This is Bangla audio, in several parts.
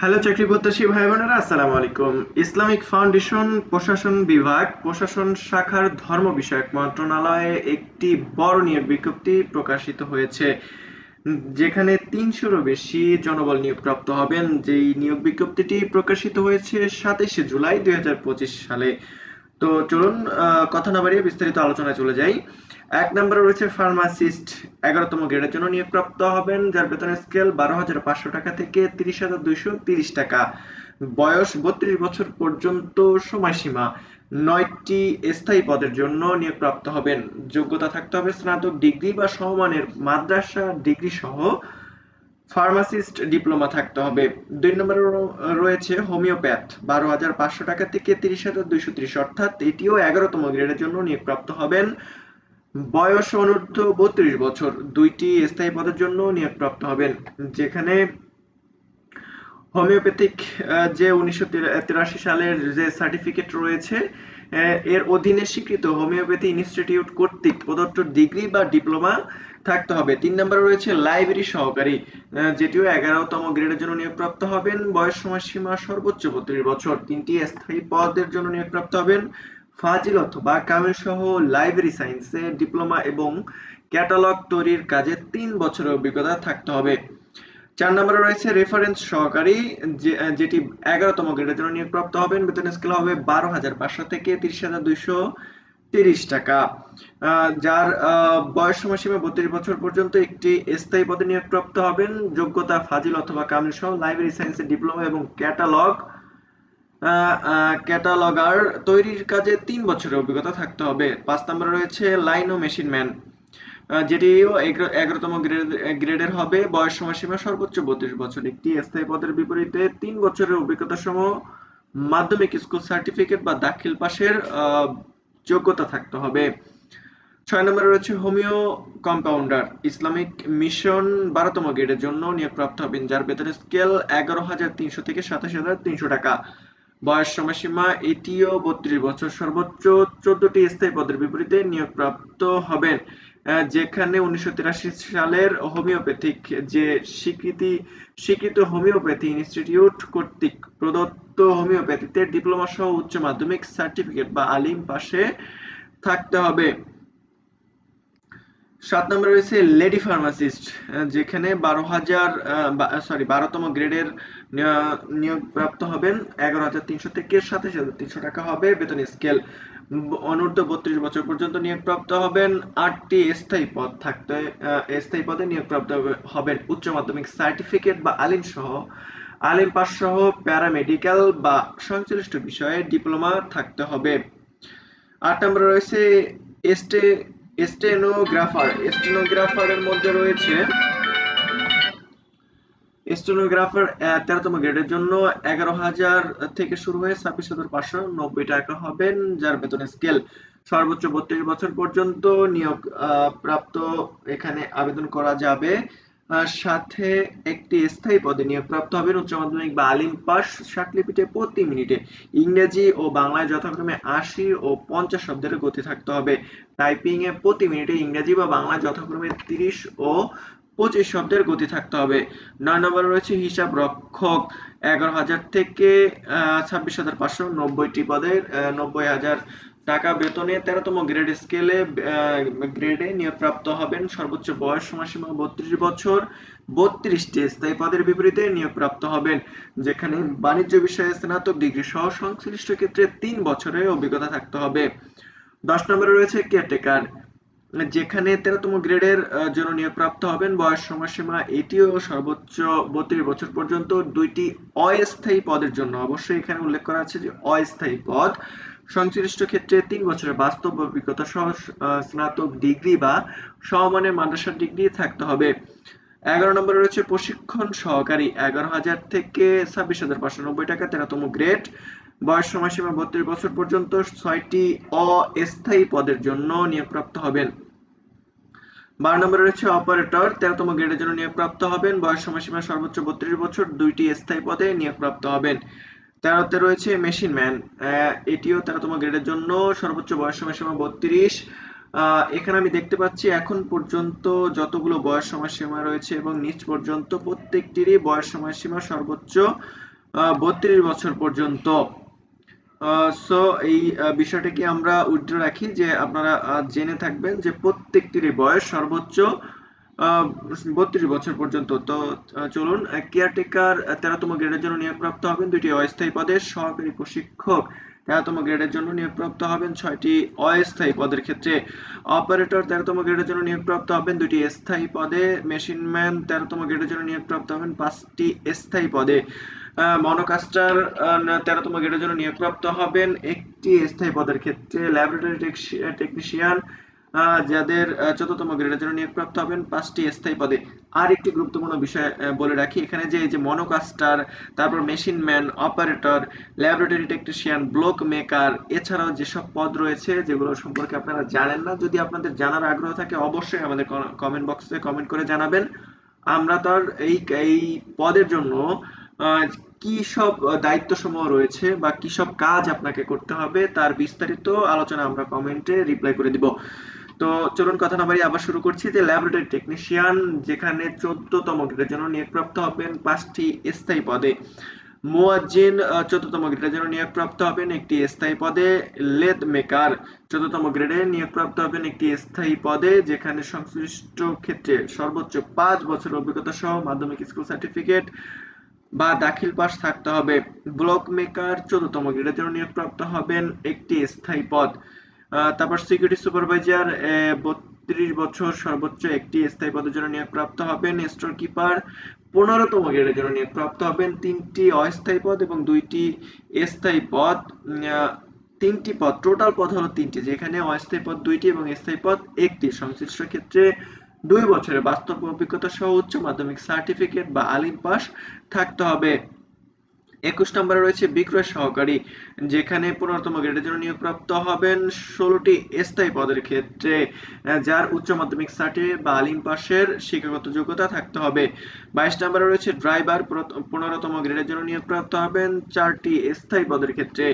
হ্যালো চাকরি প্রত্যাশী ভাই বোনেরা আসসালামু আলাইকুম। ইসলামিক ফাউন্ডেশন, প্রশাসন বিভাগ, প্রশাসন শাখার ধর্ম বিষয়ক মন্ত্রণালয়ে একটি বড় নিয়োগ বিজ্ঞপ্তি প্রকাশিত হয়েছে, যেখানে তিনশোরও বেশি জনবল নিয়োগপ্রাপ্ত হবেন। যেই নিয়োগ বিজ্ঞপ্তিটি প্রকাশিত হয়েছে সাতাশে জুলাই দুই হাজার পঁচিশ সালে। তো চলুন কথা না বাড়িয়ে বিস্তারিত আলোচনায় চলে যাই। এক নম্বরে রয়েছে ফার্মাসিস্ট এগারোতম গ্রেডের জন্য নিয়োগপ্রাপ্ত হবেন, যার বেতন স্কেল বারো হাজার পাঁচশো টাকা থেকে তিরিশ হাজার দুইশো তিরিশ টাকা। বয়স বত্রিশ বছর পর্যন্ত সময়সীমা। নয়টি স্থায়ী পদের জন্য নিয়োগপ্রাপ্ত হবেন। যোগ্যতা থাকতে হবে স্নাতক ডিগ্রি বা সমমানের মাদ্রাসা ডিগ্রি সহ ফার্মাসিস্ট ডিপ্লোমা থাকতে হবে। দুই নম্বরে রয়েছে হোমিওপ্যাথ। বারো হাজার পাঁচশো টাকা থেকে তিরিশ হাজার দুইশো ত্রিশ। অর্থাৎ এটিও এগারোতম গ্রেডের জন্য নিয়োগপ্রাপ্ত হবেন। বয়স অনূর্ধ্ব বত্রিশ বছর। দুইটি স্থায়ী পদের জন্য নিয়োগপ্রাপ্ত হবেন। যেখানে হোমিওপ্যাথিক যে উনিশশো তিরাশি সালের যে সার্টিফিকেট রয়েছে এর অধীনে স্বীকৃত হোমিওপ্যাথি ইনস্টিটিউট কর্তৃক প্রদত্ত ডিগ্রি বা ডিপ্লোমা থাকতে হবে। তিন নম্বরে রয়েছে লাইব্রেরি সহকারী যেটিও এগারোতম গ্রেডের জন্য নিয়োগপ্রাপ্ত হবেন। বয়স সময়সীমা সর্বোচ্চ বত্রিশ বছর। তিনটি স্থায়ী পদের জন্য নিয়োগপ্রাপ্ত হবেন। ফাজিল অথবা কামিল সহ লাইব্রেরি সায়েন্সে ডিপ্লোমা এবং ক্যাটালগ তৈরির কাজে তিন বছরের অভিজ্ঞতা থাকতে হবে। চার নম্বরে রয়েছে রেফারেন্স সহকারী যেটি এগারোতম গ্রেডের জন্য নিয়োগপ্রাপ্ত হবেন। বেতন স্কেল হবে বারো হাজার পাঁচশো থেকে তিরিশ হাজার দুইশো। তিরিশ টাকা। যার বয়স সময়সীমা বত্রিশ বছর পর্যন্ত একটি স্থায়ী পদে নিয়োগপ্রাপ্ত হবেন। যোগ্যতা ফাজিল অথবা কামিল সহ লাইব্রেরি সায়েন্সের ডিপ্লোমা এবং ক্যাটালগ। ক্যাটালগার তৈরির কাজে তিন বছরের অভিজ্ঞতা থাকতে হবে। পাঁচ নম্বরে রয়েছে লাইন ও মেশিন ম্যান। যেটিও এগারো- এগারোতম গ্রেড, গ্রেডের হবে। বয়স সময়সীমা সর্বোচ্চ বত্রিশ বছর। একটি স্থায়ী পদের বিপরীতে তিন বছরের অভিজ্ঞতা সহ মাধ্যমিক স্কুল সার্টিফিকেট বা দাখিল পাশের যোগ্যতা থাকতে হবে। ছয় নম্বরে রয়েছে হোমিও কম্পাউন্ডার। ইসলামিক মিশন বারোতম গ্রেডের জন্য নিয়োগপ্রাপ্ত হবেন, যার বেতন স্কেল এগারো হাজার তিনশো থেকে সাতাশ হাজার তিনশো টাকা। বয়স সময়সীমা এটিও বত্রিশ বছর। সর্বোচ্চ চোদ্দটি স্থায়ী পদের বিপরীতে নিয়োগপ্রাপ্ত হবেন। যেখানে উনিশশো তিরাশি সালের হোমিওপ্যাথিক যে স্বীকৃতি, স্বীকৃত হোমিওপ্যাথি ইনস্টিটিউট কর্তৃক প্রদত্ত হোমিওপ্যাথিতে ডিপ্লোমা সহ উচ্চ মাধ্যমিক সার্টিফিকেট বা আলিম পাশে থাকতে হবে। সাত নম্বরে রয়েছে লেডি ফার্মাসিস্ট যেখানে বারো হাজার সরি বারোতম গ্রেডের নিয়োগপ্রাপ্ত হবেন। এগারো হাজার তিনশো থেকে সাতাশ হাজার তিনশো টাকা হবে বেতন স্কেল। অনূর্ধ্ব বত্রিশ বছর পর্যন্ত নিয়োগপ্রাপ্ত হবেন। আটটি স্থায়ী পদ থাকতে স্থায়ী পদে নিয়োগপ্রাপ্ত হবেন উচ্চ মাধ্যমিক সার্টিফিকেট বা আলিম সহ। আলিম পাস সহ প্যারামেডিক্যাল বা সংশ্লিষ্ট বিষয়ে ডিপ্লোমা থাকতে হবে। আট নম্বরে রয়েছে এস্টে স্টেনোগ্রাফার। স্টেনোগ্রাফারের মধ্যে রয়েছে স্টেনোগ্রাফার তেরোতম গ্রেডের জন্য এগারো হাজার থেকে শুরু হয়ে ছাব্বিশ হাজার পাঁচশো নব্বই টাকা হবেন, যার বেতন স্কেল সর্বোচ্চ বত্রিশ বছর পর্যন্ত নিয়োগ প্রাপ্ত এখানে আবেদন করা যাবে। সাথে একটি স্থায়ী পদে নিয়োগপ্রাপ্ত হবেন উচ্চ মাধ্যমিক বা আলিম পাস সাকলিপিটে প্রতি মিনিটে। ইংরেজি ও বাংলায় যথাক্রমে আশি ও পঞ্চাশ শব্দের গতি থাকতে হবে। টাইপিং এ প্রতি মিনিটে ইংরেজি বা বাংলায় যথাক্রমে তিরিশ ও পঁচিশ শব্দের গতি থাকতে হবে। নয় নম্বরে রয়েছে হিসাব রক্ষক। এগারো হাজার থেকে ছাব্বিশ হাজার পাঁচশো নব্বইটি পদের নব্বই হাজার টাকা বেতনে তেরোতম গ্রেড স্কেলে গ্রেডে নিয়োগপ্রাপ্ত হবেন সর্বোচ্চ বয়স সময়সীমা বত্রিশ বছর। বত্রিশটি স্থায়ী পদের বিপরীতে নিয়োগপ্রাপ্ত হবেন, যেখানে বাণিজ্য বিষয়ে স্নাতক ডিগ্রি সহ সংশ্লিষ্ট ক্ষেত্রে তিন বছরের অভিজ্ঞতা থাকতে হবে। দশ নম্বরে রয়েছে কেয়ারটেকার যেখানে তেরোতম গ্রেডের জন্য নিয়োগপ্রাপ্ত হবেন, বয়স সময়সীমা এটিও সর্বোচ্চ বত্রিশ বছর পর্যন্ত দুইটি অস্থায়ী পদের জন্য। অবশ্যই এখানে উল্লেখ করা আছে যে অস্থায়ী পদ সংশ্লিষ্ট ক্ষেত্রে তিন বছরের বাস্তব অভিজ্ঞতা সহ স্নাতক ডিগ্রি বা সমমানের মাদ্রাসার ডিগ্রি থাকতে হবে। এগারো নম্বরে রয়েছে প্রশিক্ষণ সহকারী। এগারো হাজার থেকে ছাব্বিশ হাজার পাঁচশো নব্বই টাকা তেরোতম গ্রেড। বয়স সময়সীমা বত্রিশ বছর পর্যন্ত ছয়টি অস্থায়ী পদের জন্য নিয়োগপ্রাপ্ত হবেন। বারো নম্বরে রয়েছে অপারেটর। তেরোতম গ্রেডের জন্য নিয়োগপ্রাপ্ত হবেন। বয়স সময়সীমা সর্বোচ্চ বত্রিশ বছর। দুইটি স্থায়ী পদে নিয়োগপ্রাপ্ত হবেন। তেরোতে রয়েছে মেশিন ম্যান। এটিও তেরোতম গ্রেডের জন্য সর্বোচ্চ বয়স সময়সীমা বত্রিশ। এখানে আমি দেখতে পাচ্ছি এখন পর্যন্ত যতগুলো বয়স সময়সীমা রয়েছে এবং নিচ পর্যন্ত প্রত্যেকটিরই বয়স সময়সীমা সর্বোচ্চ বত্রিশ বছর পর্যন্ত। সো এই বিষয়টাকে আমরা উইথড্র রাখি যে আপনারা জেনে থাকবেন যে প্রত্যেকটিরই বয়স সর্বোচ্চ বত্রিশ বছর পর্যন্ত। তো চলুন কেয়ারটেকার তেরোতম গ্রেডের জন্য নিয়োগপ্রাপ্ত হবেন দুইটি অস্থায়ী পদে, সহকারী প্রশিক্ষক তেরোতম গ্রেডের জন্য নিয়োগপ্রাপ্ত হবেন ছয়টি অস্থায়ী পদের ক্ষেত্রে। অপারেটর তেরোতম গ্রেডের জন্য নিয়োগপ্রাপ্ত হবেন দুটি স্থায়ী পদে মেশিনম্যান তেরোতম গ্রেডের জন্য নিয়োগপ্রাপ্ত হবেন পাঁচটি স্থায়ী পদে। মনোকাস্টার তেরোতম গ্রেডের জন্য নিয়োগপ্রাপ্ত হবেন একটি স্থায়ী পদের ক্ষেত্রে ল্যাবরেটরি টেকনিশিয়ান যাদের চতুর্থম গ্রেডের জন্য নিয়োগপ্রাপ্ত হবেন পাঁচটি স্থায়ী পদে। আর একটি গুরুত্বপূর্ণ বিষয় বলে রাখি এখানে যে, এই যে মনোকাস্টার, তারপর machine man operator laboratory technician block maker এছাড়াও যেসব পদ রয়েছে যেগুলো সম্পর্কে আপনারা জানেন না, যদি আপনাদের জানার আগ্রহ থাকে অবশ্যই আমাদের কমেন্ট বক্সে কমেন্ট করে জানাবেন। আমরা তার এই এই পদের জন্য কি সব দায়িত্ব সমূহ রয়েছে বা কি সব কাজ আপনাকে করতে হবে তার বিস্তারিত আলোচনা আমরা কমেন্টে রিপ্লাই করে দিব। তো চলুন কথা না বাড়িয়ে আবার শুরু করছি যে ল্যাবরেটরি টেকনিশিয়ান যেখানে চোদ্দতম গ্রেডের জন্য নিয়োগপ্রাপ্ত হবেন, পাঁচটি স্থায়ী পদে। মুয়াজ্জিন চতুর্থতম গ্রেডের জন্য নিয়োগপ্রাপ্ত হবেন একটি স্থায়ী পদে। লেদ মেকার চতুর্থতম গ্রেডে নিয়োগপ্রাপ্ত হবেন একটি স্থায়ী পদে, যেখানে সংশ্লিষ্ট ক্ষেত্রে সর্বোচ্চ পাঁচ বছর অভিজ্ঞতা সহ মাধ্যমিক স্কুল সার্টিফিকেট বা দাখিল পাস থাকতে হবে। ব্লক মেকার চতুর্থতম গ্রেডের জন্য নিয়োগপ্রাপ্ত হবেন একটি স্থায়ী পদ। তারপর সিকিউরিটি সুপারভাইজার বত্রিশ বছর সর্বোচ্চ একটি স্থায়ী পদের জন্য নিয়োগপ্রাপ্ত হবেন। স্টোর কিপার পনেরোতম গ্রেডের জন্য নিয়োগপ্রাপ্ত হবেন। তিনটি অস্থায়ী পদ এবং দুইটি স্থায়ী পদ। তিনটি পদ টোটাল পদ হলো তিনটি, যেখানে অস্থায়ী পদ দুইটি এবং স্থায়ী পদ একটি। সংশ্লিষ্ট ক্ষেত্রে দুই বছরের বাস্তব অভিজ্ঞতা সহ উচ্চ মাধ্যমিক সার্টিফিকেট বা আলিম পাস থাকতে হবে। একুশ নম্বরে রয়েছে বিক্রয় সহকারী, যেখানে পনেরোতম গ্রেডের জন্য নিয়োগপ্রাপ্ত হবেন ষোলোটি স্থায়ী পদের ক্ষেত্রে যার উচ্চ মাধ্যমিক সার্টিফিকেট বা আলিম পাশের শিক্ষাগত যোগ্যতা থাকতে হবে। বাইশ নম্বরে রয়েছে ড্রাইভার পনেরোতম গ্রেডের জন্য নিয়োগপ্রাপ্ত হবেন চারটি স্থায়ী পদের ক্ষেত্রে,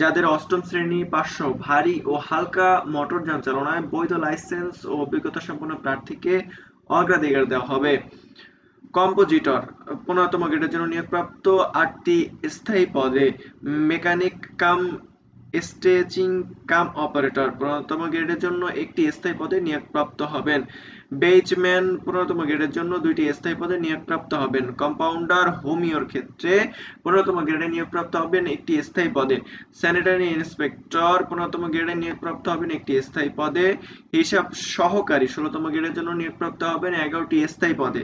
যাদের অষ্টম শ্রেণি পাঁচশো ভারী ও হালকা মোটর যান চালনায় বৈধ লাইসেন্স ও অভিজ্ঞতা সম্পন্ন প্রার্থীকে অগ্রাধিকার দেওয়া হবে। কম্পোজিটর, পনেরোতম গ্রেডের জন্য নিয়োগপ্রাপ্ত আটটি স্থায়ী পদে mechanic cum stretching cum operator, পনেরোতম গ্রেডের জন্য একটি স্থায়ী পদে নিয়োগপ্রাপ্ত হবেন। বেজম্যান পনেরোতম গ্রেডের জন্য দুইটি স্থায়ী পদে নিয়োগপ্রাপ্ত হবেন। কম্পাউন্ডার হোমিওর ক্ষেত্রে পনেরোতম গ্রেডে নিয়োগপ্রাপ্ত হবেন একটি স্থায়ী পদে। স্যানিটারি ইন্সপেক্টর পনেরোতম গ্রেডে নিয়োগপ্রাপ্ত হবেন একটি স্থায়ী পদে। হিসাব সহকারী ষোলোতম গ্রেডের জন্য নিয়োগপ্রাপ্ত হবেন এগারোটি স্থায়ী পদে।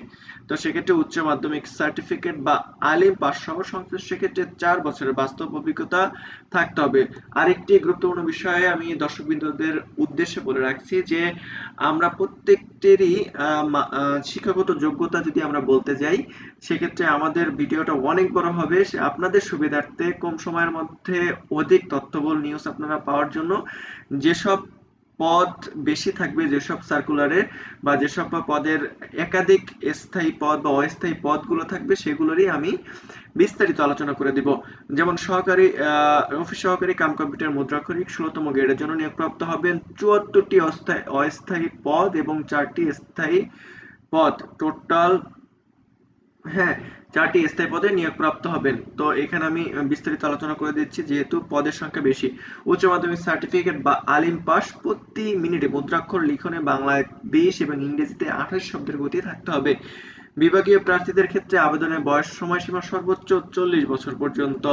তো সেক্ষেত্রে উচ্চ মাধ্যমিক সার্টিফিকেট বা আলিম পাস সহ সংশ্লিষ্ট ক্ষেত্রে চার বছরের বাস্তব অভিজ্ঞতা থাকতে হবে। আরেকটি গুরুত্বপূর্ণ বিষয়ে আমি দর্শকবৃন্দদের উদ্দেশ্যে বলে রাখছি যে, আমরা প্রত্যেকটিরই আহ, শিক্ষাগত যোগ্যতা যদি আমরা বলতে যাই সেক্ষেত্রে আমাদের ভিডিওটা অনেক বড় হবে। আপনাদের সুবিধার্থে কম সময়ের মধ্যে অধিক তথ্যবল নিউজ আপনারা পাওয়ার জন্য যেসব পদ বেশি থাকবে যেসব সার্কুলারে বা যেসব পদের একাধিক স্থায়ী পদ বা অস্থায়ী পদগুলো থাকবে, সেগুলোরই আমি বিস্তারিত আলোচনা করে দিব। যেমন সহকারী অফিস সহকারী, কাম কম্পিউটার, মুদ্রাক্ষরিক, ষোলতম গ্রেডের জন্য নিয়োগপ্রাপ্ত হবেন চুয়াত্তরটি অস্থায়ী অস্থায়ী পদ এবং চারটি স্থায়ী পদ। টোটাল হ্যাঁ চারটি স্থায়ী পদে নিয়োগপ্রাপ্ত হবেন। তো এখানে আমি বিস্তারিত আলোচনা করে দিচ্ছি, যেহেতু পদের সংখ্যা বেশি। উচ্চ মাধ্যমিক সার্টিফিকেট বা আলিম পাস প্রতি মিনিটে মুদ্রাক্ষর লিখনে বাংলায় বিশ এবং ইংরেজিতে আঠাশ শব্দের গতি থাকতে হবে। বিভাগীয় প্রার্থীদের ক্ষেত্রে আবেদনের বয়স সময়সীমা সর্বোচ্চ চল্লিশ বছর পর্যন্ত।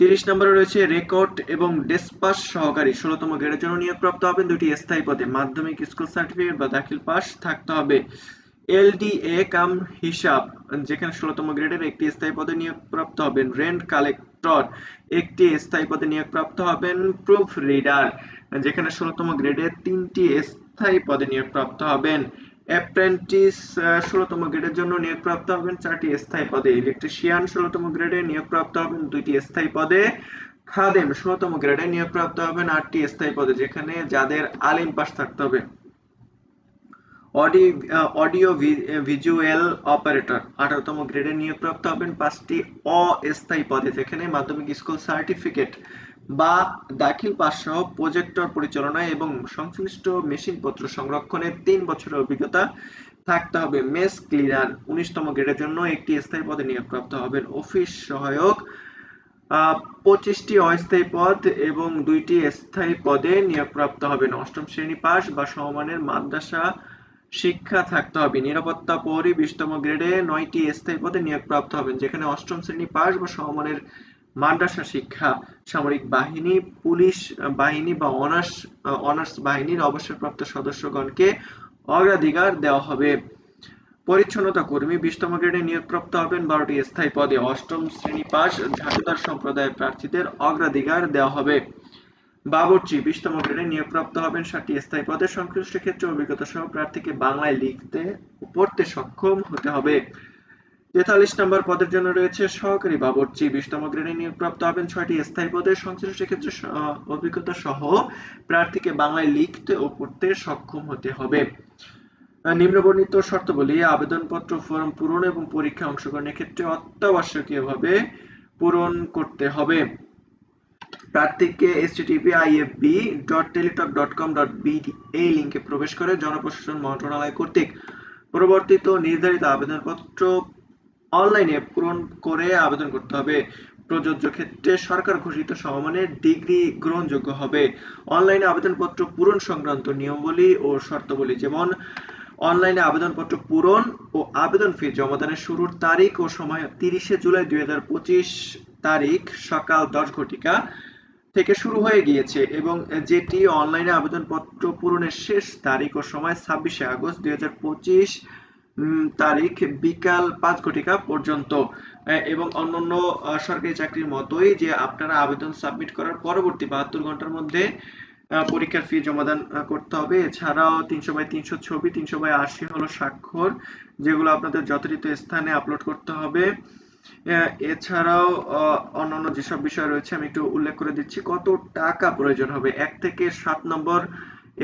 তিরিশ নম্বরে রয়েছে রেকর্ড এবং ডেসপাস সহকারী। ষোলতম গ্রেডের জন্য নিয়োগপ্রাপ্ত হবেন দুটি স্থায়ী পদে। মাধ্যমিক স্কুল সার্টিফিকেট বা দাখিল পাস থাকতে হবে। এলডিএ কাম হিসাব, যেখানে ষোলতম গ্রেডের একটি স্থায়ী পদে নিয়োগপ্রাপ্ত হবেন রেন্ট কালেক্টর, একটি স্থায়ী পদে নিয়োগপ্রাপ্ত হবেন প্রুফ রিডার, যেখানে ষোলতম গ্রেডের তিনটি স্থায়ী পদে নিয়োগপ্রাপ্ত হবেন। অ্যাপ্রেন্টিস ষোলতম গ্রেডের জন্য নিয়োগপ্রাপ্ত হবেন চারটি স্থায়ী পদে। ইলেকট্রিশিয়ান, ষোলতম গ্রেডে নিয়োগপ্রাপ্ত হবেন দুইটি স্থায়ী পদে। খাদেম, ষোলতম গ্রেডে নিয়োগপ্রাপ্ত হবেন আটটি স্থায়ী পদে, যেখানে যাদের আলিম পাস থাকতে হবে। Audio visual operator. আঠারোতম গ্রেডে নিয়োগপ্রাপ্ত হবেন পাঁচটি অস্থায়ী পদে। যেখানে মাধ্যমিক স্কুল সার্টিফিকেট বা দাখিল পাস সহ প্রজেক্টর পরিচালনায় এবং সংশ্লিষ্ট মেশিনপত্র সংরক্ষণে তিন বছরের অভিজ্ঞতা থাকতে হবে। মেস ক্লিনার উনিশতম গ্রেডের জন্য একটি স্থায়ী পদে নিয়োগপ্রাপ্ত হবেন। অফিস সহায়ক পঁচিশটি অস্থায়ী পদ এবং দুইটি স্থায়ী পদে নিয়োগপ্রাপ্ত হবেন। অষ্টম শ্রেণি পাস বা সমমানের মাদ্রাসা শিক্ষা থাকতে হবে। নিরাপত্তা প্রহরী বিশতম গ্রেডে নয়টি স্থায়ী পদে নিয়োগপ্রাপ্ত হবেন, যেখানে অষ্টম শ্রেণি পাস বা সমমানের মাদ্রাসা শিক্ষা, সামরিক বাহিনী, পুলিশ বাহিনী বা অনার্স অনার্স বাহিনীর অবসরপ্রাপ্ত সদস্যগণকে অগ্রাধিকার দেওয়া হবে। পরিচ্ছন্নতা কর্মী বিশতম গ্রেডে নিয়োগপ্রাপ্ত হবেন, বারোটি স্থায়ী পদে অষ্টম শ্রেণি পাস ঝাঁটুদার সম্প্রদায়ের প্রার্থীদের অগ্রাধিকার দেওয়া হবে। বাবুর্চি বিশতম গ্রেডে নিয়োগপ্রাপ্ত হবেন ষাটটি স্থায়ী পদে। সংশ্লিষ্ট ক্ষেত্রে অভিজ্ঞতা সহ প্রার্থীকে বাংলায় লিখতে ও পড়তে সক্ষম হতে হবে। তেতাল্লিশ নম্বর পদের জন্য রয়েছে সহকারী বাবুর্চি বিশতম গ্রেডে নিয়োগপ্রাপ্ত হবেন ছয়টি স্থায়ী পদে। সংশ্লিষ্ট ক্ষেত্রে অভিজ্ঞতা সহ প্রার্থীকে বাংলায় লিখতে ও পড়তে সক্ষম হতে হবে। নিম্নবর্ণিত শর্তাবলী, আবেদনপত্র, ফর্ম পূরণ এবং পরীক্ষা অংশগ্রহণের ক্ষেত্রে অত্যাবশ্যকীয়ভাবে পূরণ করতে হবে। প্রার্থীকে http://ifb.teletalk.com.bd এই লিংকে প্রবেশ করে জনপ্রশাসন মন্ত্রণালয় কর্তৃক পরিবর্তিত নির্ধারিত আবেদনপত্র অনলাইনে পূরণ করে আবেদন করতে হবে। প্রযোজ্য ক্ষেত্রে সরকার ঘোষিত সমমানের ডিগ্রি গ্রহণযোগ্য হবে। অনলাইনে আবেদনপত্র পূরণ সংক্রান্ত নিয়মাবলী ও শর্তাবলী যেমন অনলাইনে আবেদনপত্র পূরণ ও আবেদন ফি জমাদানের শুরুর তারিখ ও সময় তিরিশে জুলাই দুই হাজার পঁচিশ তারিখ সকাল দশ ঘটিকা থেকে শুরু হয়ে গিয়েছে এবং যেটি অনলাইনে আবেদনপত্র পূরণের শেষ তারিখ ও সময় ছাব্বিশে আগস্ট দুই তারিখ বিকাল পাঁচ ঘটিকা পর্যন্ত। এবং অন্যান্য সরকারি চাকরির মতোই যে আপনারা আবেদন সাবমিট করার পরবর্তী বাহাত্তর ঘণ্টার মধ্যে পরীক্ষার ফি জমাদান করতে হবে। এছাড়াও তিনশো বাই তিনশো ছবি, তিনশো বাই আশি হলো স্বাক্ষর, যেগুলো আপনাদের যথাযথ স্থানে আপলোড করতে হবে। এছাড়াও অন্যান্য যেসব বিষয় রয়েছে আমি একটু উল্লেখ করে দিচ্ছি। কত টাকা প্রয়োজন হবে? এক থেকে সাত নম্বর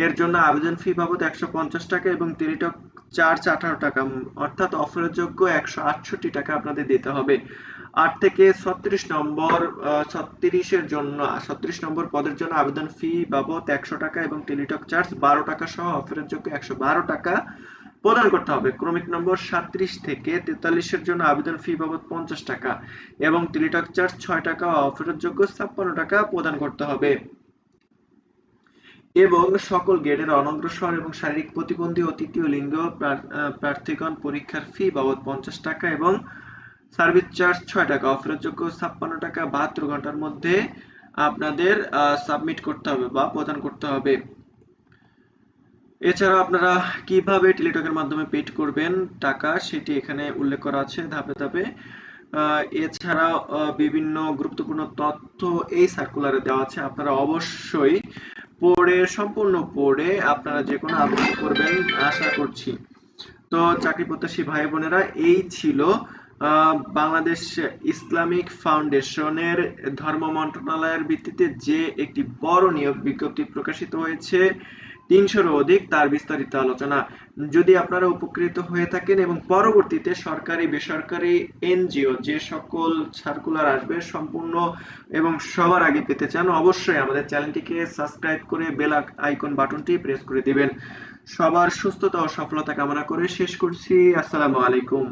এর জন্য আবেদন ফি বাবদ একশো পঞ্চাশ টাকা এবং টেলিটক চার্জ আঠারো টাকা। অর্থাৎ অফারের যোগ্য একশো আটষট্টি টাকা আপনাদের দিতে হবে। আট থেকে ছত্রিশ নম্বর ছত্রিশের জন্য, ছত্রিশ নম্বর পদের জন্য আবেদন ফি বাবদ একশো টাকা এবং টেলিটক চার্জ বারো টাকা সহ অফারের যোগ্য একশো বারো টাকা। প্রদান করতে হবে। ক্রমিক নম্বর সাত্রিশ থেকে তেতাল্লিশের জন্য আবেদন ফি বাবদ পঞ্চাশ টাকা এবং টেলিটক চার্জ ছয় টাকা অফারের যোগ্য ছাপ্পান্ন টাকা প্রদান করতে হবে। এবং সকল গ্রেডের অনগ্রসর এবং শারীরিক প্রতিবন্ধী ও তৃতীয় লিঙ্গ প্রার্থীগণ পরীক্ষার ফি বাবদ পঞ্চাশ টাকা এবং সার্ভিস চার্জ ছয় টাকা, অফেরতযোগ্য ছাপ্পান্ন টাকা বাহাত্তর ঘণ্টার মধ্যে আপনাদের সাবমিট করতে হবে বা প্রদান করতে হবে। এছাড়া আপনারা কীভাবে টেলিটকের মাধ্যমে পেড করবেন টাকা, সেটি এখানে উল্লেখ করা আছে ধাপে ধাপে। এছাড়া বিভিন্ন গুরুত্বপূর্ণ তথ্য এই সার্কুলারে দেওয়া আছে। আপনারা অবশ্যই পড়ে, সম্পূর্ণ পড়ে আপনারা যে কোনো আবেদন করবেন, আশা করছি। তো চাকরি প্রত্যাশী ভাই বোনেরা, এই ছিল বাংলাদেশ ইসলামিক ফাউন্ডেশনের ধর্ম মন্ত্রণালয়ের ভিত্তিতে যে একটি বড় নিয়োগ বিজ্ঞপ্তি প্রকাশিত হয়েছে তিনশোরও অধিক তার বিস্তারিত আলোচনা। যদি আপনারা উপকৃত হয়ে থাকেন এবং পরবর্তীতে সরকারি, বেসরকারি, এনজিও যে সকল সার্কুলার আসবে সম্পূর্ণ এবং সবার আগে পেতে চান, অবশ্যই আমাদের চ্যানেলটিকে সাবস্ক্রাইব করে বেল আইকন বাটনটি প্রেস করে দিবেন। সবার সুস্থতা ও সফলতা কামনা করে শেষ করছি। আসসালামু আলাইকুম।